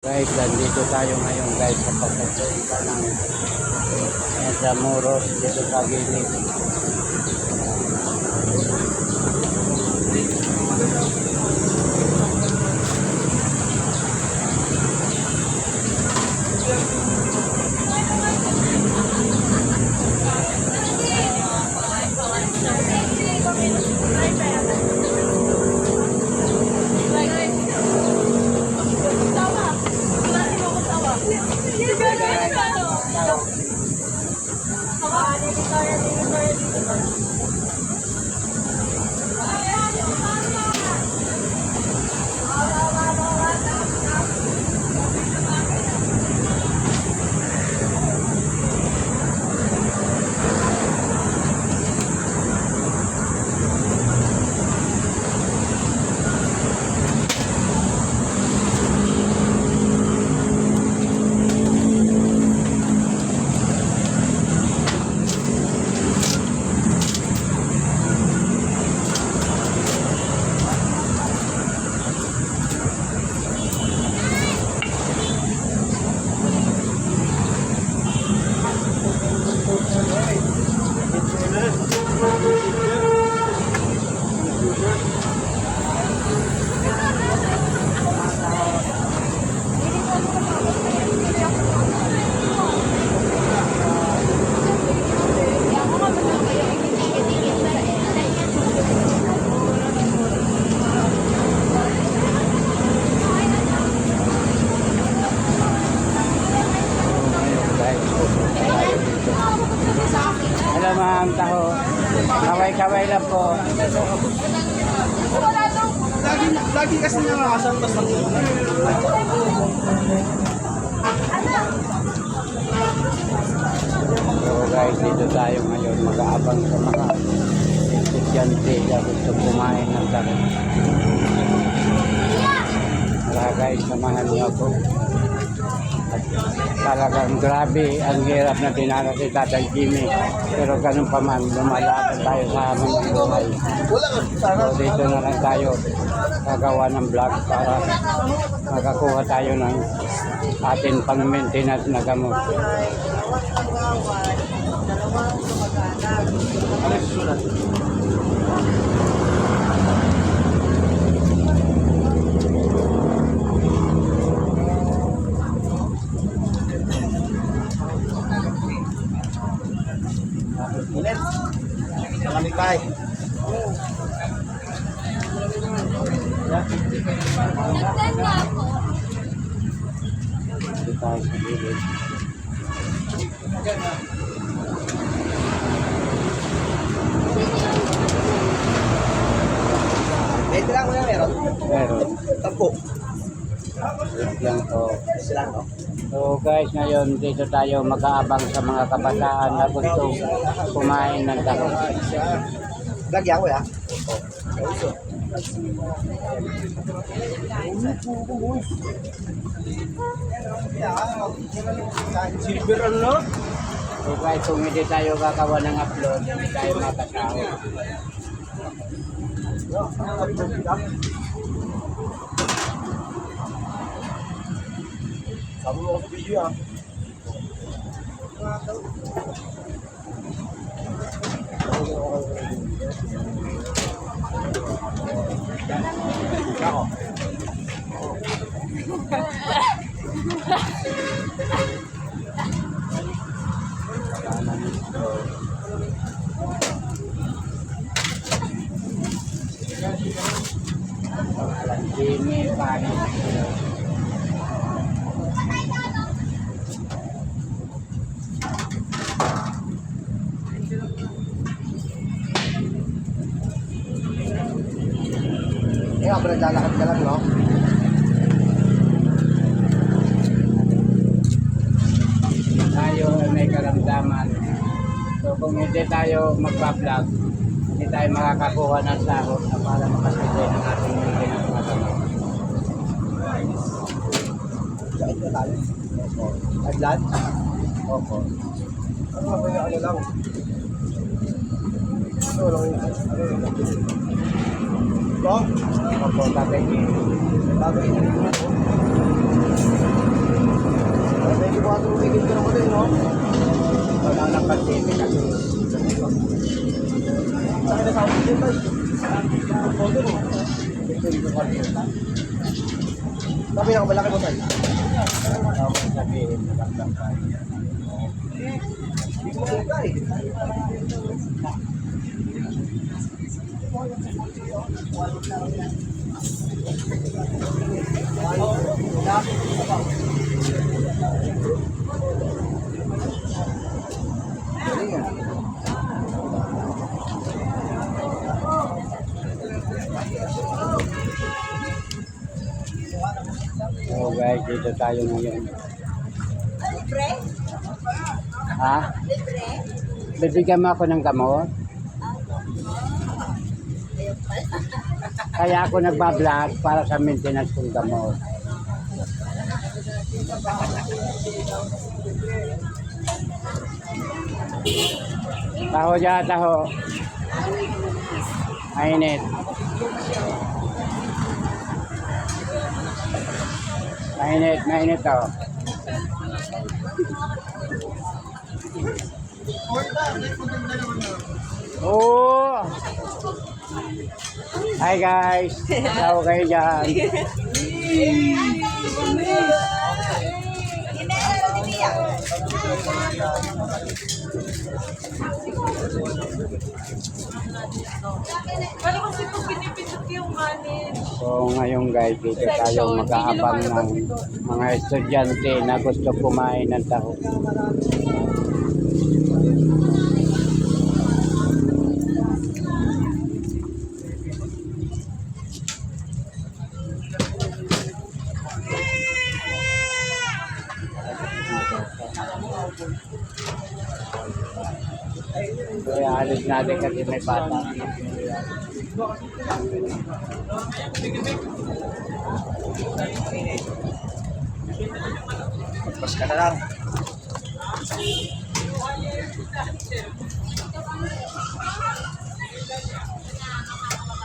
Guys, nandito tayo ngayon guys sa pagkakulita ng sa Muros dito sa gilid. Hello ma'am, taho. Kaway-kaway lang po. Lagi, lagi kasi nakakasantas ng So guys, dito tayo ngayon mag-aabang sa mga estudyante na gusto kumain ng dako. Kaya guys, samahan niyo ako. Talagang grabe ang hirap na dinara si Tatay Jimmy. Pero ganun pa man, lumalaban tayo sa aming buhay. So dito na lang tayo gagawa ng vlog para makakuha tayo ng atin pang maintenance na gamot. Ano yung susunod? Init. Malamig tayo. Dito tayo sa gilid. Pwede lang muna meron. Pero, Tampo. wait lang to. Sila, no? So guys, ngayon dito tayo mag-aabang sa mga kabataan na gusto kumain ng dako. Lagyan ko ya. Silver ano? So guys, kung hindi tayo gagawa ng upload, hindi tayo makasahod. Sabi mo ako sa video ah. Ako. Jimmy, paano? Eh, ako naglalakad ka lang, no? tayo ay may karamdaman. So kung hindi tayo magpa-vlog, hindi tayo makakakuha ng sahod na para makasabay ng ating na gamot. Kahit na tayo. Adlan? Opo. Ano ba yung ano lang? Ano lang yun? Ano yun? Ito? Opo, tatay. Bagay na yun. 4 weekend ko na ko din, no? Wala na pag-ibig kasi. Sa akin na. Ang photo mo. Sa pinakamalaki mo, tay. Okay, sabihin mo lang lang tayo. Hindi ko makita, eh. Galing, ah. So guys, dito tayo ngayon. Libre? Ha? Libre? Bibigyan mo ako ng gamot? Kaya ako nagbablog para sa maintenance kong gamot. Taho dyan, taho. Mainit. Mainit, mainit to. Oo! Hi guys! Tao kayo dyan. Paano kasi pag pinipindot yung kanin? So ngayon guys, dito tayo mag-aabang ng mga estudyante na gusto kumain ng taho. May bata. Mas ka na lang.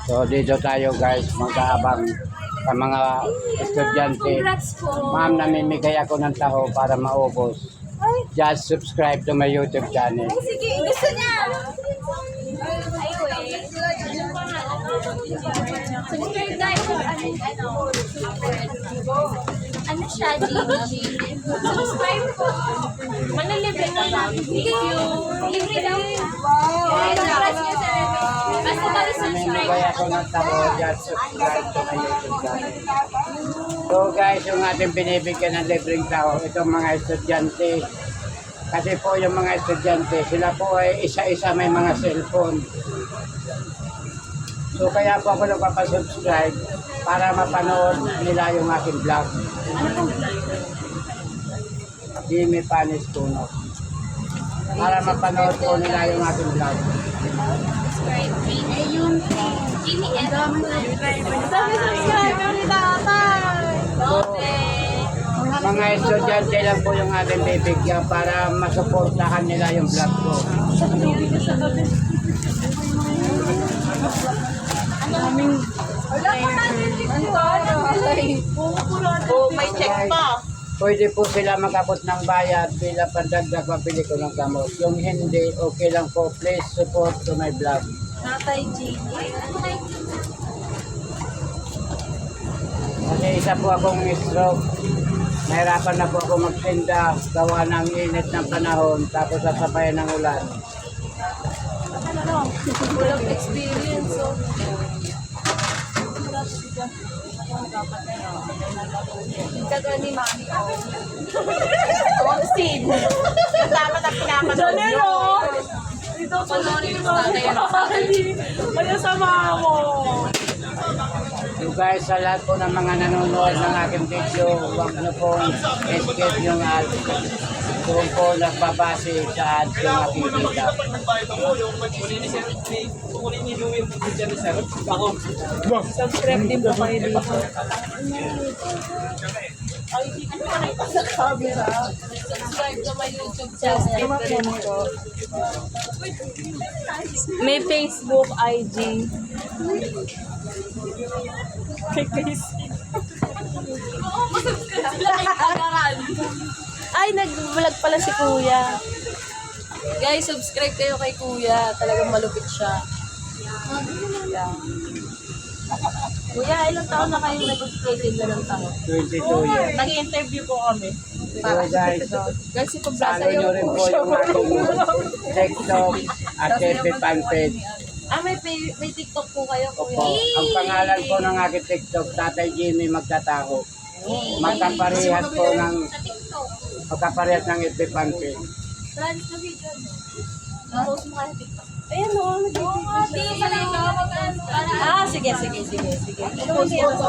So dito tayo guys, mag-aabang sa mga estudyante. Ma'am, namimigay ako ng taho para maubos. Just subscribe to my YouTube channel. Sige. Gusto niya. Ay, wait. Subscribe tayo sa ano, siya, Gigi? Subscribe po. Manalibre ka ba? Thank you. Libre daw. Basta ba subscribe ako ng taho, just subscribe to my YouTube. So guys, yung ating binibigyan ng libreng taho, itong mga estudyante. Kasi po yung mga estudyante, sila po ay isa-isa may mga cellphone. So kaya po ako nagpapasubscribe para mapanood nila yung aking vlog. Jimmy Panis Tuno. Para mapanood po nila yung aking vlog. subscribe. Yung Jimmy and Dami subscriber ni tatay. Okay. Mga estudyante lang po yung ating bibigyan para masuportahan nila yung vlog ko. Oh, may check pa. Pwede po sila magabot ng bayad bilang pandagdag pabili ko ng gamot. Yung hindi, okay lang po. Please support to my vlog. Natay Gigi. Kasi isa po akong stroke. Nahirapan na po ako magtinda. Gawa ng init ng panahon. Tapos sasabayan ng ulan. Walang experience. Kagano ni Mami. on scene. Dapat ang pinapanood nyo. Dito sa Panorin mo sa Kaya sama mo. So guys, sa lahat po ng mga nanonood ng aking video, huwag na pong escape yung ad. Doon po nagbabase sa ads yung aking kita. Subscribe din po kayo dito. Ay, hindi ko nakita sa camera. Subscribe to my YouTube channel. May Facebook, IG. Kay Chris. Sila kay Tagaran. Ay, nag Nagbablog pala si Kuya. Guys, subscribe kayo kay Kuya. Talagang malupit siya. Yeah. Kuya, ilang taon na kayo nag-schedule na ng taon? 22 years. Nag-interview po kami. So guys, Guys, si Pablasa follow nyo rin po yung ating TikTok at FB fanpage. Ah, may, may, may TikTok po kayo, Kuya. Opo. Ang pangalan po ng aking TikTok, Tatay Jimmy Magtataho. Magkaparehas po ng magkaparehas ng FB fanpage. Trans na video. Mo kayo sa TikTok. Ayan o, nag-video. Di pala ikaw mag-ano. Ah, sige, sige, sige, sige. I-post ko sa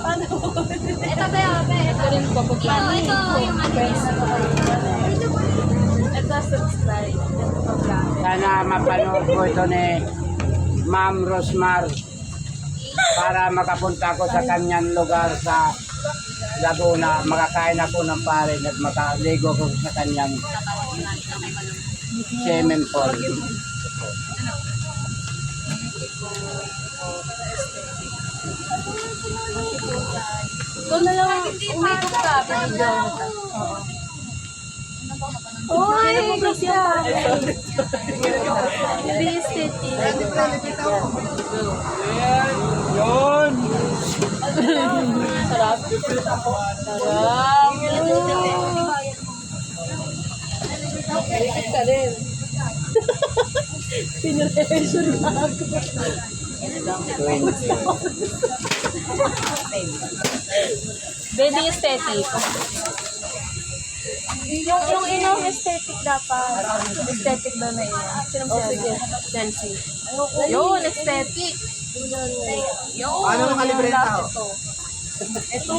Paano? Ito ba yun? Ito rin po po. Ito yung ano. Ito subscribe. Ito Sana mapanood po ito ni Ma'am Rosmar para makapunta ko sa kanyang lugar sa Laguna. Makakain ako ng parin at makaligo ko sa kanyang swimming pool. Ikaw na lang, umikot ka, video. Oo. Uy, Hindi aesthetic. Yun! Sarap. Sarap. Ikot ka rin. Pinreation na ako. Very aesthetic. Yung, yung inong aesthetic dapat. Aesthetic ba na yun? Oh, sige. Chelsea. Yun, aesthetic. Yun. Ano ang kalibre ng tao? Ito. Ito.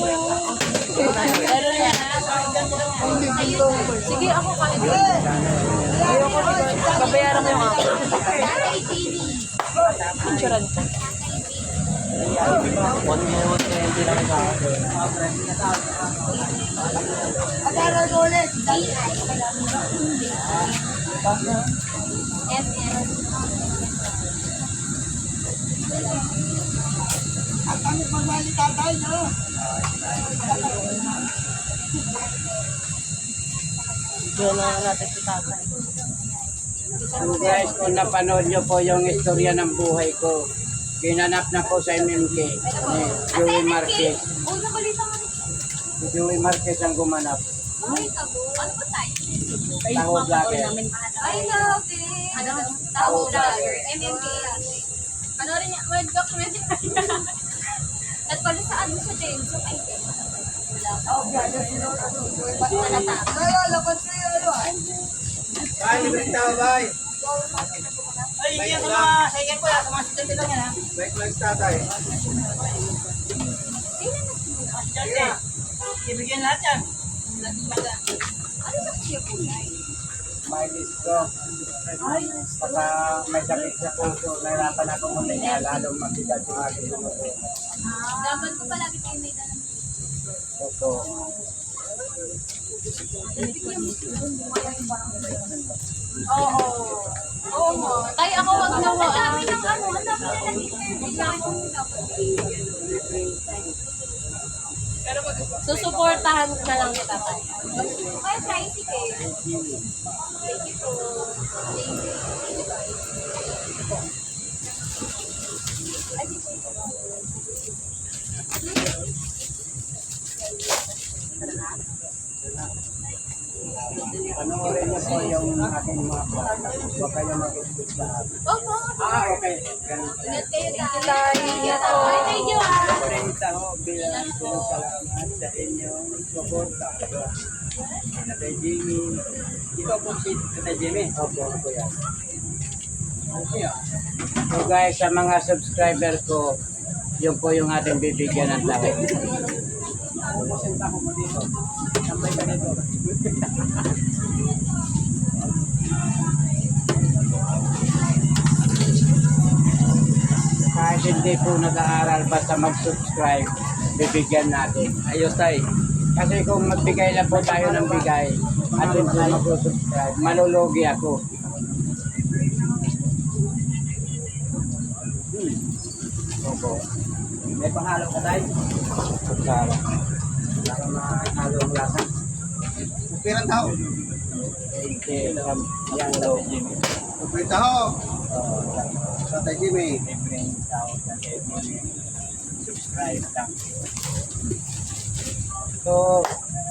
Meron yan. Sige, ako kalibre. Ayoko. Babayaran mo yung ako. Picturean ko. Diyan na natin si tatay. So guys, kung napanood nyo po yung istorya ng buhay ko, ginanap na po sa MMK ni Joey Marquez. Oh, Si Joey Marquez ang gumanap. Ay, tabo. Ano ba tayo? Taho vlogger. Ay, grabe. Ano? Taho vlogger. MMK. Ano rin yan? Well, documentary. At pala sa ano sa James? Yung ay, Oh, brother. Halata. Ay, libre ng tao, bay! Ay, yan sa mga, sa ikan ko sa mga estudyante lang yan ha. Bike lang tatay. Estudyante. Ibigyan lahat yan. Ano ba siya kulay? May listo. Baka may sakit sa puso, nahirapan ako huminga, lalong mabigat yung aking sinuko. Dapat ko palagi kayo may dalang. Opo. Oo. Oo mo. Tayo ako wag na wag. Ang dami ng ano, ang dami na Susuportahan na lang kita. Ay, tricycle. Thank you po. Thank you. Panoorin niyo po yung aking mga vlog. Huwag kayo mag-skip sa. Opo. Ah, okay. Ganun. Ingat kayo tayo. Thank you po. Thank you ah. Renta ho bilang salamat sa inyong suporta. Tatay Jimmy. Ikaw po si Tatay Jimmy? Opo, opo yan. So guys, sa mga subscriber ko, yun po yung ating bibigyan ng tawag. Sambay ka dito. Kahit hindi po nag-aaral, basta mag-subscribe, bibigyan natin. Ayos tayo. Kasi kung magbigay lang po tayo ng bigay at hindi mag-subscribe, malulugi ako. Hmm. Opo. May pangalan ka tayo? Kutsara. Para mahalong lasa. Pirang tao. Yan daw. Pirang tao. Sa Tay Jimmy. libreng tao sa. Subscribe lang. So,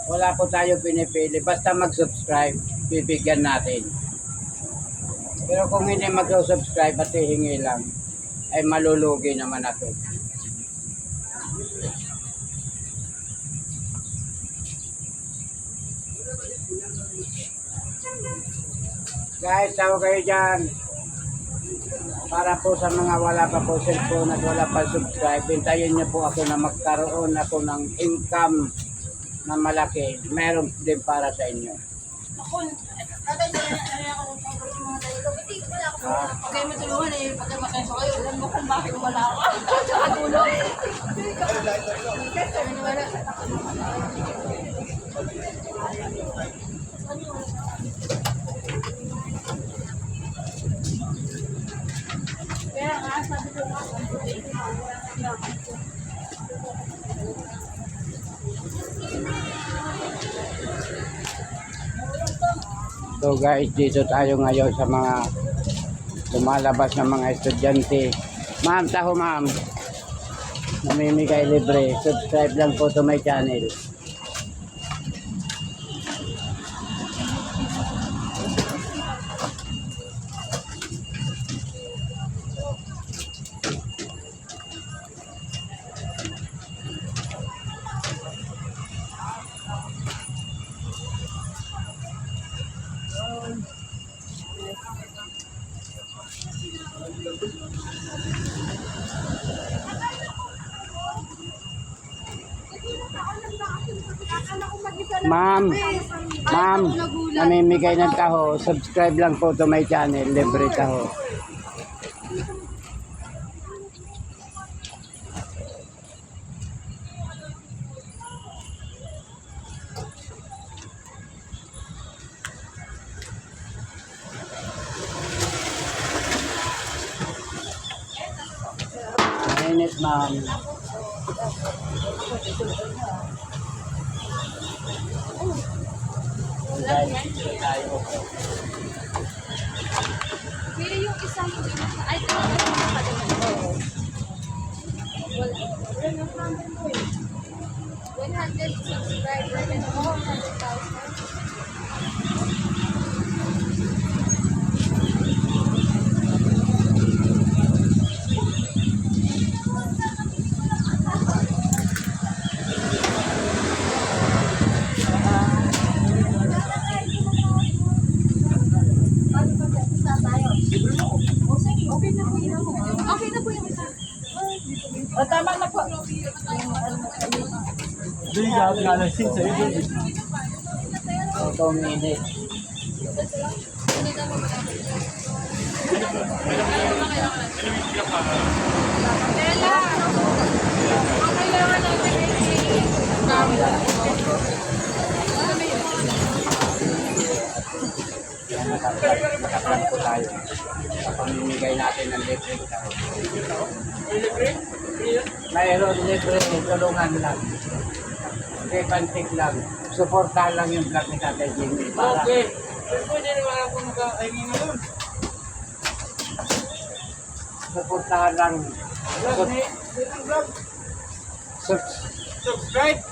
wala po tayo pinipili. Basta mag-subscribe, bibigyan natin. Pero kung hindi mag-subscribe at hihingi lang, ay malulugi naman ako. Guys, tao kayo dyan. Para po sa mga wala pa po cellphone at wala pa subscribe, hintayin niyo po ako na magkaroon ako ng income na malaki. Meron din para sa inyo. Ako, tatay, ano ako ng pangkat mga tayo. Kasi wala ako. Huwag kayo matulungan eh. Pag makaso kayo, alam mo kung bakit wala ako. Tsaka tulong. Wala. So guys, dito tayo ngayon sa mga lumalabas ng mga estudyante. Ma'am, taho ma'am. Namimigay libre. Subscribe lang po to my channel. Ma'am, ma'am, namimigay ng taho. Subscribe lang po to my channel. Libre taho. Mainit, ma'am. Pero yung isang hindi mo ay talaga mo pa doon. Wala. 100 mo and 400,000. Hindi ka nalasing sa iyo. Ito minute. Yan, nakaplan, nakaplan po tayo. Pamimigay natin ng libre. Mayroon libre, tulungan lang. Hindi pantik lang. Suportahan lang yung vlog ni Tatay Jimmy. Para Okay. Pwede naman ako makakainin ngayon. suportahan lang. Vlog ni, vlog. Subs, Subscribe.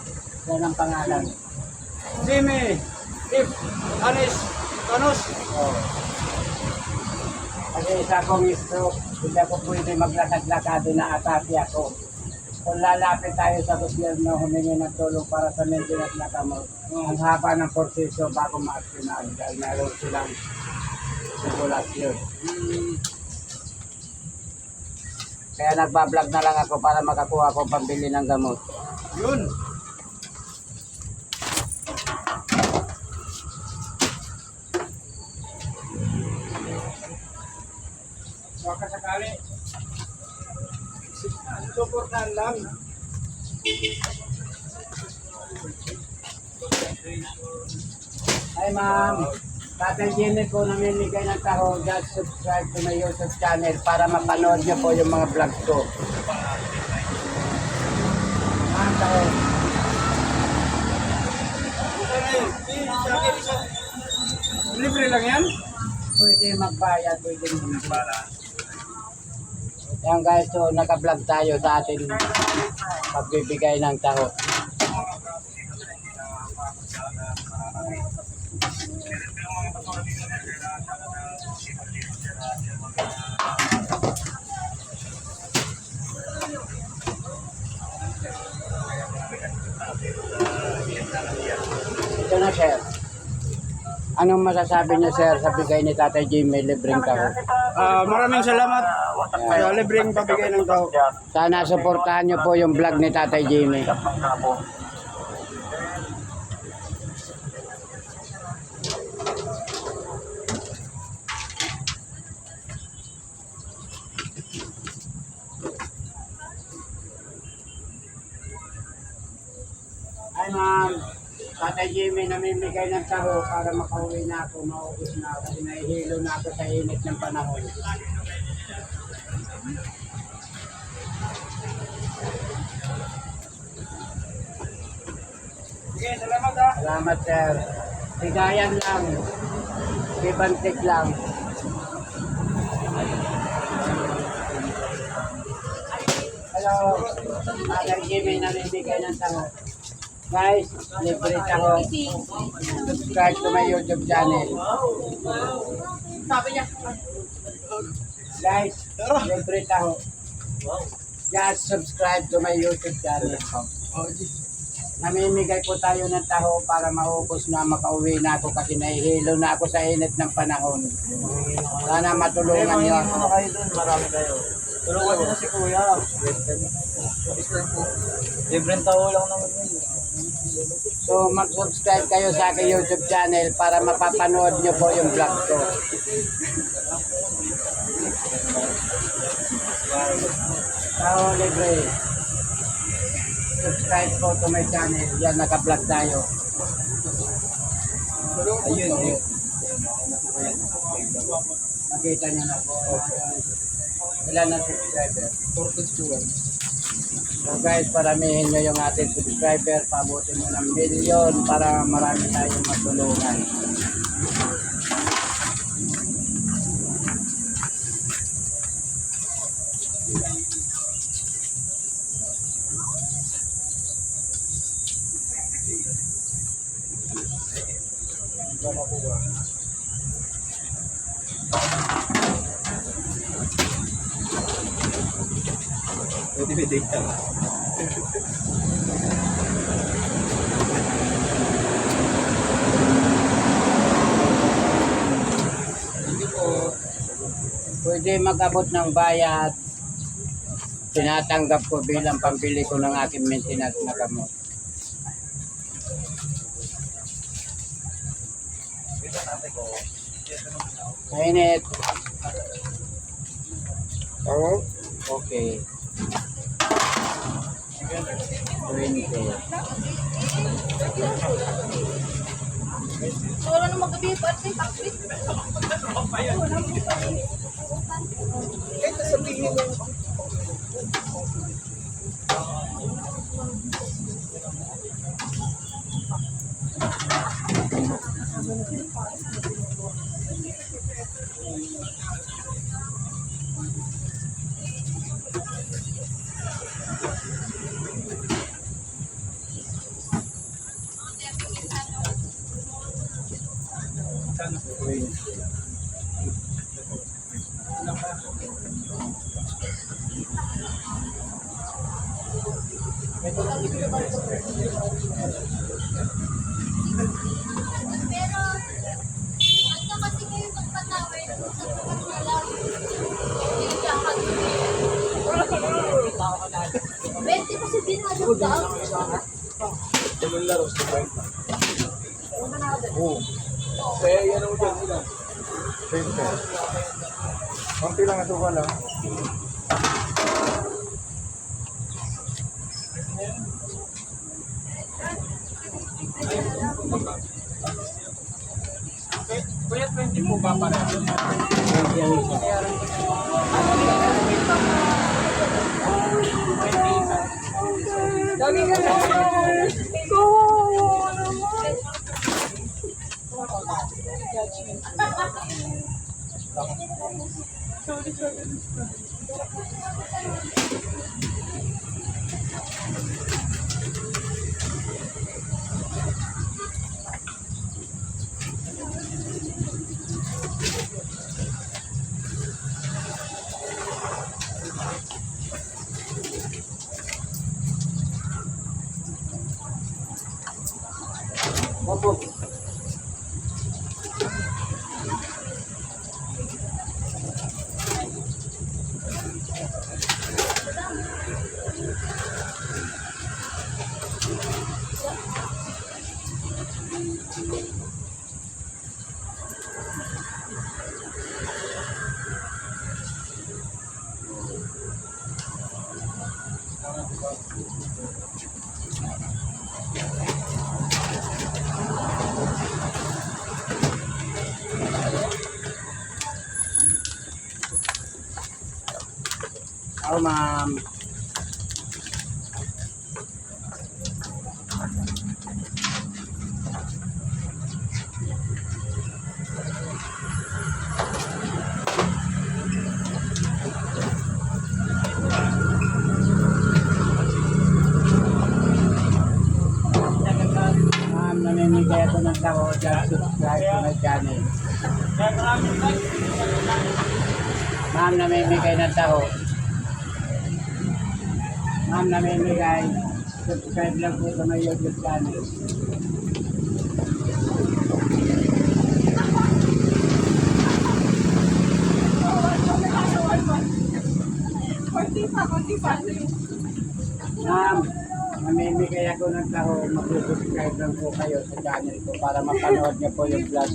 yan ang pangalan. Jimmy. If. Anis. Kanos. Oh. Kasi isa kong stroke, hindi ako pwede maglakad-lakado na atake ako. Kung lalapit tayo sa gobyerno, humingi ng tulong para sa maintenance na kamot. Ang haba ng proseso bago ma-aksyonan dahil meron silang sirkulasyon. Hmm. Kaya nagbablog na lang ako para makakuha ko pambili ng gamot. Yun. Kabataan lang. Hi ma'am. Tatay Jenny po namimigay ng taho. Just subscribe to my YouTube channel para mapanood niyo po yung mga vlog ko. Ma'am, taho. Libre lang yan? Pwede magbayad, pwede magbayad. Yan guys, so naka-vlog tayo sa ating pagbibigay ng taho. Ito na sir. Anong masasabi niyo sir sa bigay ni Tatay Jimmy libreng taho? Ah, maraming salamat sa libreng pabigay ng tao. Sana suportahan niyo po yung vlog ni Tatay Jimmy. Ay ma'am, Tatay Jimmy namimigay ng taho para makauwi na ako, maubos na ako. Kasi nahihilo na ako sa init ng panahon. Sige, salamat ha. Salamat sir. Sigayan lang. Gibantik lang. Hello. Tatay Jimmy namimigay ng taho. Guys, libre taho. Subscribe to my YouTube channel. Sabi niya, Guys, libre taho. Just subscribe to my YouTube channel. Namimigay po tayo ng taho para maubos na makauwi na ako kasi nahihilo na ako sa init ng panahon. Sana matulungan niyo ako. kayo marami kayo. Tulungan niyo si Kuya. Libreng tao lang naman yun. So mag-subscribe kayo sa aking YouTube channel para mapapanood niyo po yung vlog ko. Tao libre. Subscribe po to my channel. Yan, naka-vlog tayo. Ayun, ayun. Nakita niyo na po. Ilan na subscriber? 42. So guys, paramihin nyo yung ating subscriber. Pabutin mo ng milyon para marami tayong matulungan. Pwede may data. Pwede mag-abot ng bayad. Tinatanggap ko bilang pambili ko ng aking maintenance na gamot. Mainit. Oo? Okay. 20. So, wala na magabi pa at ito sabihin mo, Pero, ano kasi kayo magpatawid sa mga lang. Hindi ka katuloy. Bente kasi din na yung daw. Oo. Kaya yan ang dyan nila. Siyempre. Lang. Kuya, 20 po ba pare? Dami ka naman. Kawawa naman. Şöyle şöyle lütfen. Ako ng dyan subscribe to my channel. Ma'am, namimigay ng tao. Ma'am, namimigay. Subscribe lang po sa my YouTube channel. Konti pa, konti pa. Ma'am, namimigay ako ng tao. Mag-subscribe lang po kayo sa channel ko para mapanood niyo po yung vlog.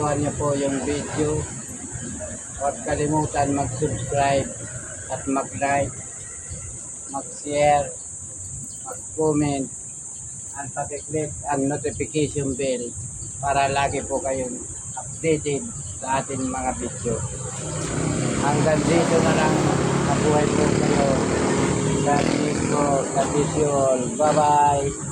Nagustuhan niyo po yung video, huwag kalimutan mag-subscribe at mag-like, mag-share, mag-comment, at pati-click ang notification bell para lagi po kayong updated sa ating mga video. Hanggang dito na lang, mabuhay po kayo. God bless po, God bless. Bye-bye!